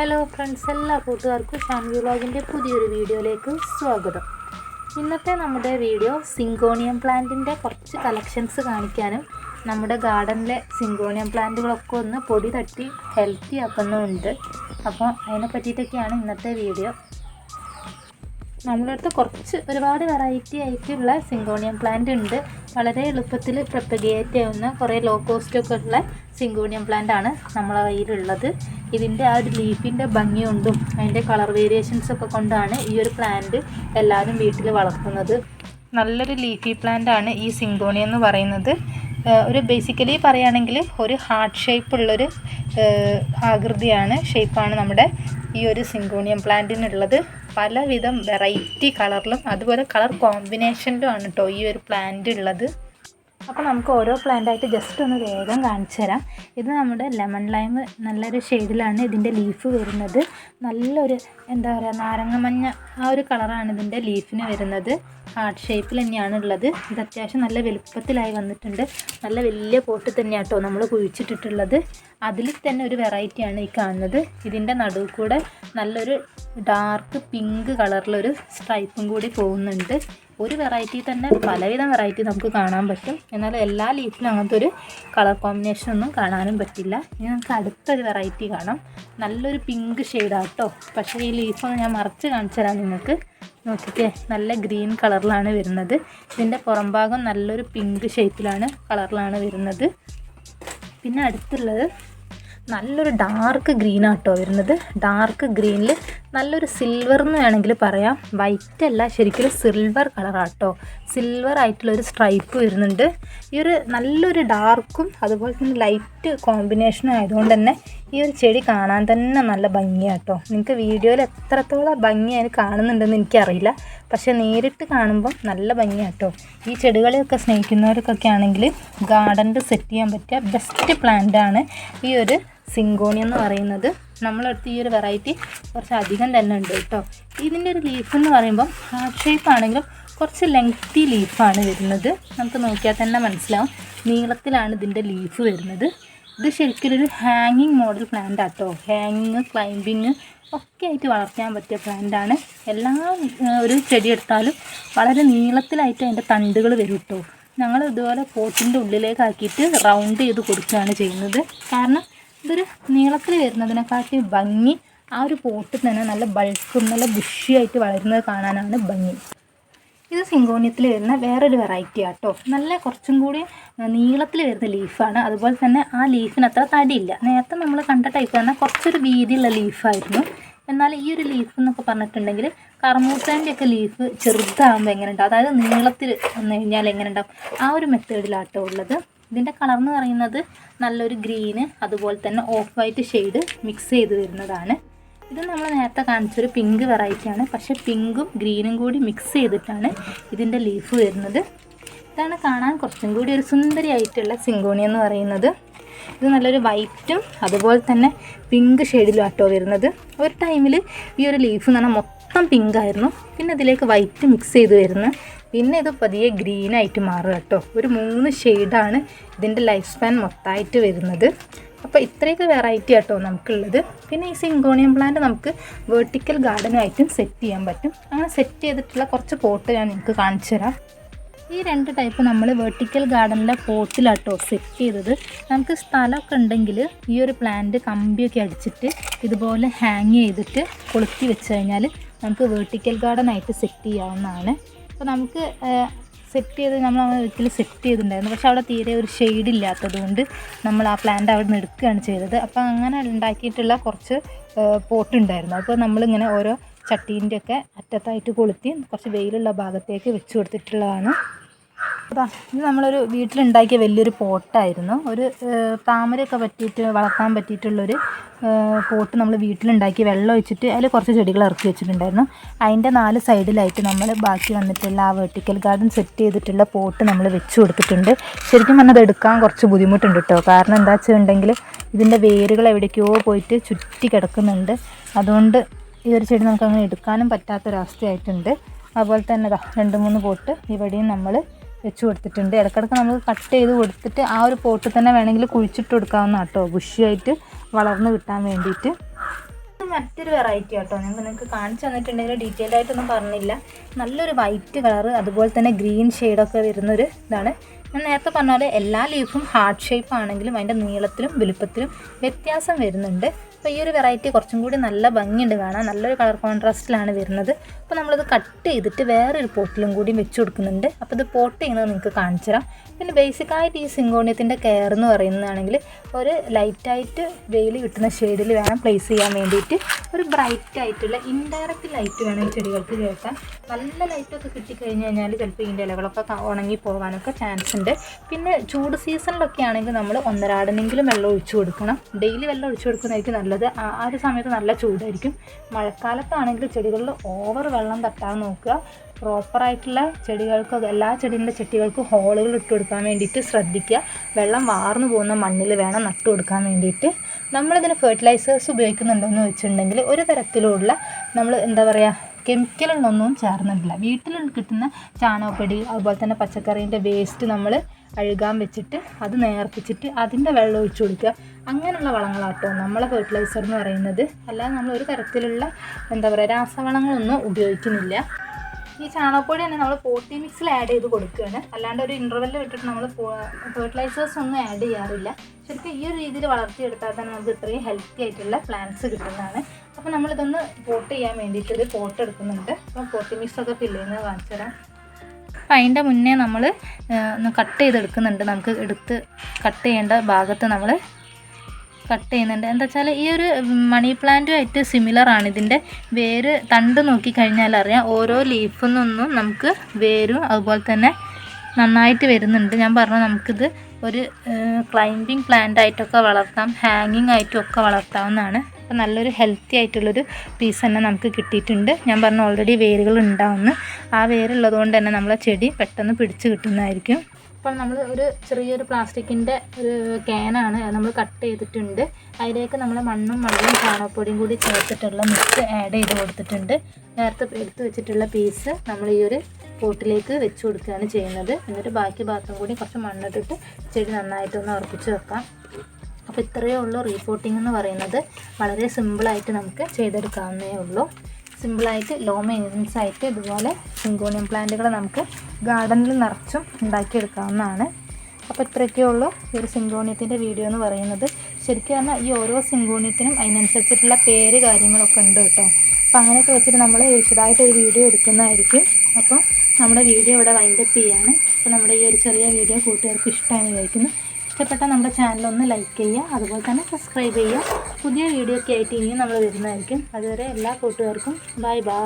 Hello friends എല്ലാ കൂട്ടുകാർക്കും ഷാൻവി വ്ളോഗിന്റെ പുതിയൊരു വീഡിയോയിലേക്ക് സ്വാഗതം. ഇന്നത്തെ നമ്മുടെ വീഡിയോ സിങ്കോണിയം പ്ലാന്റിന്റെ കുറച്ച് കളക്ഷൻസ് കാണിക്കാനും നമ്മുടെ ഗാർഡനിലെ സിങ്കോണിയം പ്ലാന്റുകളൊക്കെ ഒന്ന് പൊടി തട്ടി ഹെൽത്തി ആക്കുന്നുമുണ്ട്. അപ്പോൾ അതിനെ പറ്റിയിട്ടൊക്കെയാണ് ഇന്നത്തെ വീഡിയോ. നമ്മുടെ അടുത്ത് കുറച്ച് ഒരുപാട് വെറൈറ്റി ആയിട്ടുള്ള സിങ്കോണിയം പ്ലാന്റ് ഉണ്ട്. വളരെ എളുപ്പത്തിൽ പ്രൊപ്പഗേറ്റ് ചെയ്യുന്ന കുറേ ലോ കോസ്റ്റ് ഒക്കെ ഉള്ള സിങ്കോണിയം പ്ലാന്റ് ആണ് നമ്മളെ കയ്യിലുള്ളത്. ഇതിന്റെ ആ ഒരു ലീഫിന്റെ ഭംഗി കൊണ്ടും അതിന്റെ കളർ വേരിയേഷൻസ് ഒക്കെ കൊണ്ടാണ് ഈ ഒരു പ്ലാന്റ് എല്ലാവരും വീട്ടിൽ വളർത്തുന്നത്. നല്ലൊരു ലീഫി പ്ലാന്റ് ആണ് ഈ സിങ്കോണി എന്ന് പറയുന്നത്. ഒരു ബേസിക്കലി പറയുകയാണെങ്കിൽ ഒരു ഹാർട്ട് ഷേപ്പ് ഉള്ളൊരു ആകൃതിയാണ് ഷേപ്പാണ് നമ്മുടെ ഈ ഒരു സിങ്കോണിയം പ്ലാന്റിനുള്ളത് പലവിധം വെറൈറ്റി കളറിലും അതുപോലെ കളർ കോമ്പിനേഷനിലും ആണ് കേട്ടോ ഈ ഒരു പ്ലാന്റ് ഉള്ളത്. അപ്പോൾ നമുക്ക് ഓരോ പ്ലാന്റായിട്ട് ജസ്റ്റ് ഒന്ന് വേഗം കാണിച്ചു തരാം. ഇത് നമ്മുടെ ലെമൺ ലൈം നല്ലൊരു ഷെയ്ഡിലാണ് ഇതിന്റെ ലീഫ് വരുന്നത്. നല്ലൊരു എന്താ പറയുക നാരങ്ങ മഞ്ഞ ആ ഒരു കളറാണ് ഇതിന്റെ ലീഫിന് വരുന്നത്. ഹാർട്ട് ഷേപ്പിൽ തന്നെയാണ് ഉള്ളത്. ഇത് അത്യാവശ്യം നല്ല വലുപ്പത്തിലായി വന്നിട്ടുണ്ട്. നല്ല വലിയ പോട്ട് തന്നെയാണ് കേട്ടോ നമ്മൾ കുഴിച്ചിട്ടിട്ടുള്ളത്. അതിൽ തന്നെ ഒരു വെറൈറ്റിയാണ് ഈ കാണുന്നത്. ഇതിന്റെ നടുവ് കൂടെ നല്ലൊരു ഡാർക്ക് പിങ്ക് കളറിലൊരു സ്ട്രൈപ്പും കൂടി പോകുന്നുണ്ട്. ഒരു വെറൈറ്റി തന്നെ പലവിധ വെറൈറ്റി നമുക്ക് കാണാൻ പറ്റും. എന്നാൽ എല്ലാ ലീഫിലും അങ്ങനത്തെ ഒരു കളർ കോമ്പിനേഷൻ ഒന്നും കാണാനും പറ്റില്ല. ഇനി നമുക്ക് അടുത്തൊരു വെറൈറ്റി കാണാം. നല്ലൊരു പിങ്ക് ഷെയ്ഡാണ് കേട്ടോ പക്ഷേ ഈ ലീഫൊന്ന് ഞാൻ മറച്ച് കാണിച്ചു തരാം നിങ്ങൾക്ക്. നോക്കിക്കേ നല്ല ഗ്രീൻ കളറിലാണ് വരുന്നത്. ഇതിന്റെ പുറംഭാഗം നല്ലൊരു പിങ്ക് ഷേപ്പിലാണ് കളറിലാണ് വരുന്നത്. പിന്നെ അടുത്തുള്ളത് നല്ലൊരു ഡാർക്ക് ഗ്രീൻ ആട്ടോ വരുന്നത്. ഡാർക്ക് ഗ്രീനിൽ നല്ലൊരു സിൽവർ എന്ന് വേണമെങ്കിൽ പറയാം. വൈറ്റ് അല്ല ശരിക്കും സിൽവർ കളറാട്ടോ സിൽവർ ആയിട്ടുള്ളൊരു സ്ട്രൈപ്പ് വരുന്നുണ്ട്. ഈ ഒരു നല്ലൊരു ഡാർക്കും അതുപോലെ തന്നെ ലൈറ്റ് കോമ്പിനേഷനും ആയതുകൊണ്ട് തന്നെ ഈ ഒരു ചെടി കാണാൻ തന്നെ നല്ല ഭംഗിയാട്ടോ. നിങ്ങൾക്ക് വീഡിയോയിൽ എത്രത്തോളം ഭംഗി അതിന് കാണുന്നുണ്ടെന്ന് എനിക്കറിയില്ല. പക്ഷേ നേരിട്ട് കാണുമ്പോൾ നല്ല ഭംഗിയാട്ടോ. ഈ ചെടികളെയൊക്കെ സ്നേഹിക്കുന്നവർക്കൊക്കെ ആണെങ്കിൽ ഗാർഡനിൽ സെറ്റ് ചെയ്യാൻ പറ്റിയ ബെസ്റ്റ് പ്ലാന്റാണ് ഈ ഒരു സിങ്കോണി എന്ന് പറയുന്നത് നമ്മളെടുത്ത് ഈ ഒരു വെറൈറ്റി കുറച്ച് അധികം തന്നെ ഉണ്ട് കേട്ടോ. ഇതിന്റെ ഒരു ലീഫ് എന്ന് പറയുമ്പോൾ ഹാർട്ട് ഷേപ്പ് ആണെങ്കിലും കുറച്ച് ലെങ്തി ലീഫാണ് വരുന്നത്. നമുക്ക് നോക്കിയാൽ തന്നെ മനസ്സിലാവും. നീളത്തിലാണ് ഇതിന്റെ ലീഫ് വരുന്നത്. ഇത് ശരിക്കും ഒരു ഹാങ്ങിങ് മോഡൽ പ്ലാന്റ് ആട്ടോ. ഹാങ്ങിങ് ക്ലൈമ്പിങ് ഒക്കെ ആയിട്ട് വളർത്താൻ പറ്റിയ പ്ലാന്റാണ് എല്ലാ ഒരു ചെടി എടുത്താലും വളരെ നീളത്തിലായിട്ട് അതിന്റെ തണ്ടുകൾ വരും കേട്ടോ. ഞങ്ങൾ ഇതുപോലെ പോട്ടിന്റെ ഉള്ളിലേക്കാക്കിയിട്ട് റൗണ്ട് ചെയ്ത് കൊടുക്കുകയാണ് ചെയ്യുന്നത്. കാരണം ഇതൊരു നീളത്തിൽ വരുന്നതിനെക്കാട്ടി ഭംഗി ആ ഒരു പോട്ടിൽ തന്നെ നല്ല ബൾക്കും നല്ല ബുഷിയായിട്ട് വളരുന്നത് കാണാനാണ് ഭംഗി. ഇത് സിങ്കോണിയത്തിൽ വരുന്ന വേറൊരു വെറൈറ്റി ആട്ടോ. നല്ല കുറച്ചും കൂടി നീളത്തിൽ വരുന്ന ലീഫാണ് അതുപോലെ തന്നെ ആ ലീഫിന് അത്ര തടിയില്ല. നേരത്തെ നമ്മൾ കണ്ട ടൈപ്പ് തന്നെ കുറച്ചൊരു വീതിയുള്ള ലീഫായിരുന്നു എന്നാൽ ഈ ഒരു ലീഫ് എന്നൊക്കെ പറഞ്ഞിട്ടുണ്ടെങ്കിൽ കർമൂസാന്റെ ഒക്കെ ലീഫ് ചെറുതാകുമ്പോൾ എങ്ങനെയുണ്ടാവും അതായത് നീളത്തിൽ വന്നു കഴിഞ്ഞാൽ എങ്ങനെയുണ്ടാവും ആ ഒരു മെത്തേഡിലാട്ടോ ഉള്ളത്. ഇതിന്റെ കളർ എന്ന് പറയുന്നത് നല്ലൊരു ഗ്രീന് അതുപോലെ തന്നെ ഓഫ് വൈറ്റ് ഷെയ്ഡ് മിക്സ് ചെയ്ത് വരുന്നതാണ്. ഇത് നമ്മൾ നേരത്തെ കാണിച്ചൊരു പിങ്ക് വെറൈറ്റിയാണ് പക്ഷേ പിങ്കും ഗ്രീനും കൂടി മിക്സ് ചെയ്തിട്ടാണ് ഇതിന്റെ ലീഫ് വരുന്നത്. ഇതാണ് കാണാൻ കുറച്ചും കൂടി ഒരു സുന്ദരിയായിട്ടുള്ള സിങ്കോണി എന്ന് പറയുന്നത്. ഇത് നല്ലൊരു വൈറ്റും അതുപോലെ തന്നെ പിങ്ക് ഷെയ്ഡിലും ആട്ടോ വരുന്നത്. ഒരു ടൈമിൽ ഈ ഒരു ലീഫ് എന്ന് പറഞ്ഞാൽ മൊത്തം പിങ്കായിരുന്നു പിന്നെ അതിലേക്ക് വൈറ്റ് മിക്സ് ചെയ്ത് വരുന്നു പിന്നെ ഇത് പതിയെ ഗ്രീൻ ആയിട്ട് മാറുക കേട്ടോ. ഒരു മൂന്ന് ഷെയ്ഡാണ് ഇതിന്റെ ലൈഫ് സ്പാൻ മൊത്തമായിട്ട് വരുന്നത്. അപ്പോൾ ഇത്രയൊക്കെ വെറൈറ്റി ആട്ടോ നമുക്കുള്ളത്. പിന്നെ ഈ സിങ്കോണിയം പ്ലാന്റ് നമുക്ക് വേർട്ടിക്കൽ ഗാർഡനായിട്ടും സെറ്റ് ചെയ്യാൻ പറ്റും. അങ്ങനെ സെറ്റ് ചെയ്തിട്ടുള്ള കുറച്ച് പോട്ട് ഞാൻ നിങ്ങൾക്ക് കാണിച്ചു തരാം. ഈ രണ്ട് ടൈപ്പ് നമ്മൾ വെർട്ടിക്കൽ ഗാർഡനിലെ പോട്ടിലാട്ടോ സെറ്റ് ചെയ്തത്. നമുക്ക് സ്ഥലമൊക്കെ ഉണ്ടെങ്കിൽ ഈ ഒരു പ്ലാന്റ് കമ്പിയൊക്കെ അടിച്ചിട്ട് ഇതുപോലെ ഹാങ് ചെയ്തിട്ട് കൊളുത്തി വെച്ച് കഴിഞ്ഞാൽ നമുക്ക് വെർട്ടിക്കൽ ഗാർഡനായിട്ട് സെറ്റ് ചെയ്യാവുന്നതാണ്. അപ്പോൾ നമുക്ക് സെറ്റ് ചെയ്ത് നമ്മൾ ഒരിക്കലും സെറ്റ് ചെയ്തിട്ടുണ്ടായിരുന്നു. പക്ഷെ അവിടെ തീരെ ഒരു ഷെയ്ഡ് ഇല്ലാത്തതുകൊണ്ട് നമ്മൾ ആ പ്ലാന്റ് അവിടെ നിന്ന് എടുക്കുകയാണ് ചെയ്തത്. അപ്പോൾ അങ്ങനെ ഉണ്ടാക്കിയിട്ടുള്ള കുറച്ച് പോട്ട് ഉണ്ടായിരുന്നു. അപ്പോൾ നമ്മളിങ്ങനെ ഓരോ ചട്ടീന്റെ ഒക്കെ അറ്റത്തായിട്ട് കൊളുത്തി കുറച്ച് വെയിലുള്ള ഭാഗത്തേക്ക് വെച്ച് കൊടുത്തിട്ടുള്ളതാണ്. അതാ ഇത് നമ്മളൊരു വീട്ടിലുണ്ടാക്കിയ വലിയൊരു പോട്ടായിരുന്നു. ഒരു താമരയൊക്കെ പറ്റിയിട്ട് വളർത്താൻ പറ്റിയിട്ടുള്ളൊരു പോട്ട് നമ്മൾ വീട്ടിലുണ്ടാക്കി വെള്ളം ഒഴിച്ചിട്ട് അതിൽ കുറച്ച് ചെടികൾ ഇറക്കി വെച്ചിട്ടുണ്ടായിരുന്നു. അതിന്റെ നാല് സൈഡിലായിട്ട് നമ്മൾ ബാക്കി വന്നിട്ടുള്ള ആ വെർട്ടിക്കൽ ഗാർഡൻ സെറ്റ് ചെയ്തിട്ടുള്ള പോട്ട് നമ്മൾ വെച്ച് കൊടുത്തിട്ടുണ്ട്. ശരിക്കും പറഞ്ഞാൽ അത് എടുക്കാൻ കുറച്ച് ബുദ്ധിമുട്ടുണ്ട് കേട്ടോ. കാരണം എന്താ വെച്ചിട്ടുണ്ടെങ്കിൽ ഇതിന്റെ വേരുകൾ എവിടേക്കോ പോയിട്ട് ചുറ്റി കിടക്കുന്നുണ്ട്. അതുകൊണ്ട് ഈ ഒരു ചെടി നമുക്ക് അങ്ങനെ എടുക്കാനും പറ്റാത്തൊരവസ്ഥയായിട്ടുണ്ട്. അതുപോലെ തന്നെ രണ്ട് മൂന്ന് പോട്ട് ഇവിടെയും നമ്മൾ വെച്ച് കൊടുത്തിട്ടുണ്ട്. ഇടയ്ക്കിടയ്ക്ക് നമ്മൾ കട്ട് ചെയ്ത് കൊടുത്തിട്ട് ആ ഒരു പോട്ട് തന്നെ വേണമെങ്കിൽ കുഴിച്ചിട്ട് കൊടുക്കാവുന്ന കേട്ടോ. ബുഷിയായിട്ട് വളർന്ന് കിട്ടാൻ വേണ്ടിയിട്ട്. മറ്റൊരു വെറൈറ്റി കേട്ടോ ഞാൻ നിങ്ങൾക്ക് കാണിച്ചു തന്നിട്ടുണ്ടെങ്കിൽ ഡീറ്റെയിൽ ആയിട്ടൊന്നും പറഞ്ഞില്ല. നല്ലൊരു വൈറ്റ് കളർ അതുപോലെ തന്നെ ഗ്രീൻ ഷെയ്ഡൊക്കെ വരുന്നൊരു ഇതാണ്. ഞാൻ നേരത്തെ പറഞ്ഞ പോലെ എല്ലാ ലീഫും ഹാർട്ട് ഷേപ്പ് ആണെങ്കിലും അതിന്റെ നീളത്തിലും വലുപ്പത്തിലും വ്യത്യാസം വരുന്നുണ്ട്. അപ്പോൾ ഈ ഒരു വെറൈറ്റി കുറച്ചും കൂടി നല്ല ഭംഗിയുണ്ട് കാണാൻ. നല്ലൊരു കളർ കോൺട്രാസ്റ്റിലാണ് വരുന്നത്. അപ്പോൾ നമ്മളിത് കട്ട് ചെയ്തിട്ട് വേറൊരു പോട്ടിലും കൂടി വെച്ച് കൊടുക്കുന്നുണ്ട്. അപ്പോൾ ഇത് പോട്ട് ചെയ്യുന്നത് നിങ്ങൾക്ക് കാണിച്ചു തരാം. പിന്നെ ബേസിക്കായിട്ട് ഈ സിങ്കോണിയത്തിന്റെ കെയർ എന്ന് പറയുന്നതാണെങ്കിൽ ഒരു ലൈറ്റായിട്ട് വെയിൽ കിട്ടുന്ന ഷെയ്ഡിൽ വേണം പ്ലേസ് ചെയ്യാൻ വേണ്ടിയിട്ട്. ഒരു ബ്രൈറ്റ് ആയിട്ടുള്ള ഇൻഡയറക്റ്റ് ലൈറ്റ് വേണം ഈ ചെടികൾക്ക് കേൾക്കാൻ. നല്ല ലൈറ്റൊക്കെ കിട്ടിക്കഴിഞ്ഞ് കഴിഞ്ഞാൽ ചിലപ്പോൾ ഇതിന്റെ ഇലകളൊക്കെ ഉണങ്ങി പോകാനൊക്കെ ചാൻസ് ഉണ്ട്. പിന്നെ ചൂട് സീസണിലൊക്കെ ആണെങ്കിൽ നമ്മൾ ഒന്നരാടനെങ്കിലും വെള്ളം ഒഴിച്ചു കൊടുക്കണം. ഡെയിലി വെള്ളം ഒഴിച്ചു കൊടുക്കുന്നതായിരിക്കും നല്ലത്. ആ ഒരു സമയത്ത് നല്ല ചൂടായിരിക്കും. മഴക്കാലത്താണെങ്കിൽ ചെടികളിൽ ഓവർ വെള്ളം തട്ടാൻ നോക്കുക. പ്രോപ്പറായിട്ടുള്ള ചെടികൾക്ക് എല്ലാ ചെടികളുടെ ചെടികൾക്കും ഹോളുകൾ ഇട്ട് കൊടുക്കാൻ വേണ്ടിയിട്ട് ശ്രദ്ധിക്കുക. വെള്ളം വാർന്നു പോകുന്ന മണ്ണിൽ വേണം നട്ടു കൊടുക്കാൻ വേണ്ടിയിട്ട്. നമ്മളിതിന് ഫെർട്ടിലൈസേഴ്സ് ഉപയോഗിക്കുന്നുണ്ടോ എന്ന് വെച്ചിട്ടുണ്ടെങ്കിൽ ഒരു തരത്തിലുള്ള നമ്മൾ എന്താ പറയുക കെമിക്കലുകളൊന്നും ചേർന്നിട്ടില്ല. വീട്ടിൽ കിട്ടുന്ന ചാണകപ്പൊടി അതുപോലെ തന്നെ പച്ചക്കറീന്റെ വേസ്റ്റ് നമ്മൾ അഴുകാൻ വെച്ചിട്ട് അത് നേർപ്പിച്ചിട്ട് അതിന്റെ വെള്ളം ഒഴിച്ചു കൊടുക്കുക. അങ്ങനെയുള്ള വളങ്ങളാട്ടോ നമ്മളെ ഫെർട്ടിലൈസർ എന്ന് പറയുന്നത്. അല്ലാതെ നമ്മൾ ഒരു തരത്തിലുള്ള എന്താ പറയുക രാസവളങ്ങളൊന്നും ഉപയോഗിക്കുന്നില്ല. ഈ ചാണകപ്പൊടി തന്നെ നമ്മൾ പോട്ടി മിക്സിൽ ആഡ് ചെയ്ത് കൊടുക്കുകയാണ് അല്ലാണ്ട് ഒരു ഇന്റർവെല്ലിൽ വിട്ടിട്ട് നമ്മൾ ഫെർട്ടിലൈസേഴ്സ് ഒന്നും ആഡ് ചെയ്യാറില്ല. ശരിക്കും ഈ ഒരു രീതിയിൽ വളർത്തിയെടുത്താൽ തന്നെ നമുക്ക് ഇത്രയും ഹെൽത്തി ആയിട്ടുള്ള പ്ലാന്റ്സ് കിട്ടുന്നതാണ്. അപ്പോൾ നമ്മളിതൊന്ന് പോട്ട് ചെയ്യാൻ വേണ്ടിയിട്ട് ഒരു പോട്ട് എടുക്കുന്നുണ്ട്. അപ്പോൾ പോട്ടി മിക്സ് ഒക്കെ ഫില്ല് ചെയ്യുന്നത് കാണിച്ചു തരാം. അപ്പം അതിന്റെ മുന്നേ നമ്മൾ കട്ട് ചെയ്തെടുക്കുന്നുണ്ട്. നമുക്ക് എടുത്ത് കട്ട് ചെയ്യേണ്ട ഭാഗത്ത് നമ്മൾ കട്ട് ചെയ്യുന്നുണ്ട്. എന്താ വെച്ചാൽ ഈ ഒരു മണി പ്ലാന്റുമായിട്ട് സിമിലർ ആണ്. ഇതിന്റെ വേര് തണ്ട് നോക്കിക്കഴിഞ്ഞാൽ അറിയാം. ഓരോ ലീഫിൽ നിന്നും നമുക്ക് വേരും അതുപോലെ തന്നെ നന്നായിട്ട് വരുന്നുണ്ട്. ഞാൻ പറഞ്ഞു നമുക്കിത് ഒരു ക്ലൈംബിംഗ് പ്ലാന്റ് ആയിട്ടൊക്കെ വളർത്താം ഹാങ്ങിങ് ആയിട്ടും ഒക്കെ വളർത്താവുന്നതാണ്. അപ്പോൾ നല്ലൊരു ഹെൽത്തി ആയിട്ടുള്ളൊരു പീസ് തന്നെ നമുക്ക് കിട്ടിയിട്ടുണ്ട്. ഞാൻ പറഞ്ഞു ഓൾറെഡി വേരുകൾ ഉണ്ടാവുന്നു. ആ വേരുള്ളത് കൊണ്ട് തന്നെ നമ്മളെ ചെടി പെട്ടെന്ന് പിടിച്ച് കിട്ടുന്നതായിരിക്കും. അപ്പോൾ നമ്മൾ ഒരു ചെറിയൊരു പ്ലാസ്റ്റിക്കിന്റെ ഒരു ക്യാനാണ് നമ്മൾ കട്ട് ചെയ്തിട്ടുണ്ട്. അതിലേക്ക് നമ്മൾ മണ്ണും മണ്ണും ചാണകപ്പൊടിയും കൂടി ചേർത്തിട്ടുള്ള മിക്സ് ആഡ് ചെയ്ത് കൊടുത്തിട്ടുണ്ട്. നേരത്തെ എടുത്ത് വെച്ചിട്ടുള്ള പീസ് നമ്മൾ ഈ ഒരു പോട്ടിലേക്ക് വെച്ച് കൊടുക്കുകയാണ് ചെയ്യുന്നത്. എന്നിട്ട് ബാക്കി ഭാഗത്തും കൂടി കുറച്ച് മണ്ണിട്ടിട്ട് ചെടി നന്നായിട്ടൊന്ന് ഉറപ്പിച്ച് വെക്കാം. അപ്പോൾ ഇത്രയേ ഉള്ളൂ റീപോട്ടിംഗ് എന്ന് പറയുന്നത്. വളരെ സിമ്പിളായിട്ട് നമുക്ക് ചെയ്തെടുക്കാവുന്നേ ഉള്ളൂ. സിമ്പിളായിട്ട് ലോ മെയിന്റനൻസ് ആയിട്ട് ഇതുപോലെ സിങ്കോണിയം പ്ലാന്റുകൾ നമുക്ക് ഗാർഡനിൽ നിറച്ചും ഉണ്ടാക്കിയെടുക്കാവുന്നതാണ്. അപ്പോൾ ഇത്രയൊക്കെ ഉള്ളൂ ഈ ഒരു സിങ്കോണിയത്തിന്റെ വീഡിയോ എന്ന് പറയുന്നത്. ശരിക്കും പറഞ്ഞാൽ ഈ ഓരോ സിങ്കോണിയത്തിനും അതിനനുസരിച്ചിട്ടുള്ള പേര് കാര്യങ്ങളൊക്കെ ഉണ്ട് കേട്ടോ. അപ്പോൾ അങ്ങനെയൊക്കെ വെച്ചിട്ട് നമ്മൾ വിശദമായിട്ട് ഒരു വീഡിയോ എടുക്കുന്നതായിരിക്കും. അപ്പോൾ നമ്മുടെ വീഡിയോ ഇവിടെ വൈൻഡപ്പ് ചെയ്യാണ്. അപ്പോൾ നമ്മുടെ ഈ ഒരു ചെറിയ വീഡിയോ കൂട്ടുകാർക്ക് ഇഷ്ടമാണ് വിചാരിക്കുന്നു. ഇഷ്ടപ്പെട്ടാൽ നമ്മുടെ ചാനൽ ഒന്ന് ലൈക്ക് ചെയ്യുക അതുപോലെ തന്നെ സബ്സ്ക്രൈബ് ചെയ്യുക. പുതിയ വീഡിയോ ഒക്കെ ആയിട്ട് ഇനിയും നമ്മൾ വരുന്നതായിരിക്കും. അതുവരെ എല്ലാ കൂട്ടുകാർക്കും ബൈ ബൈ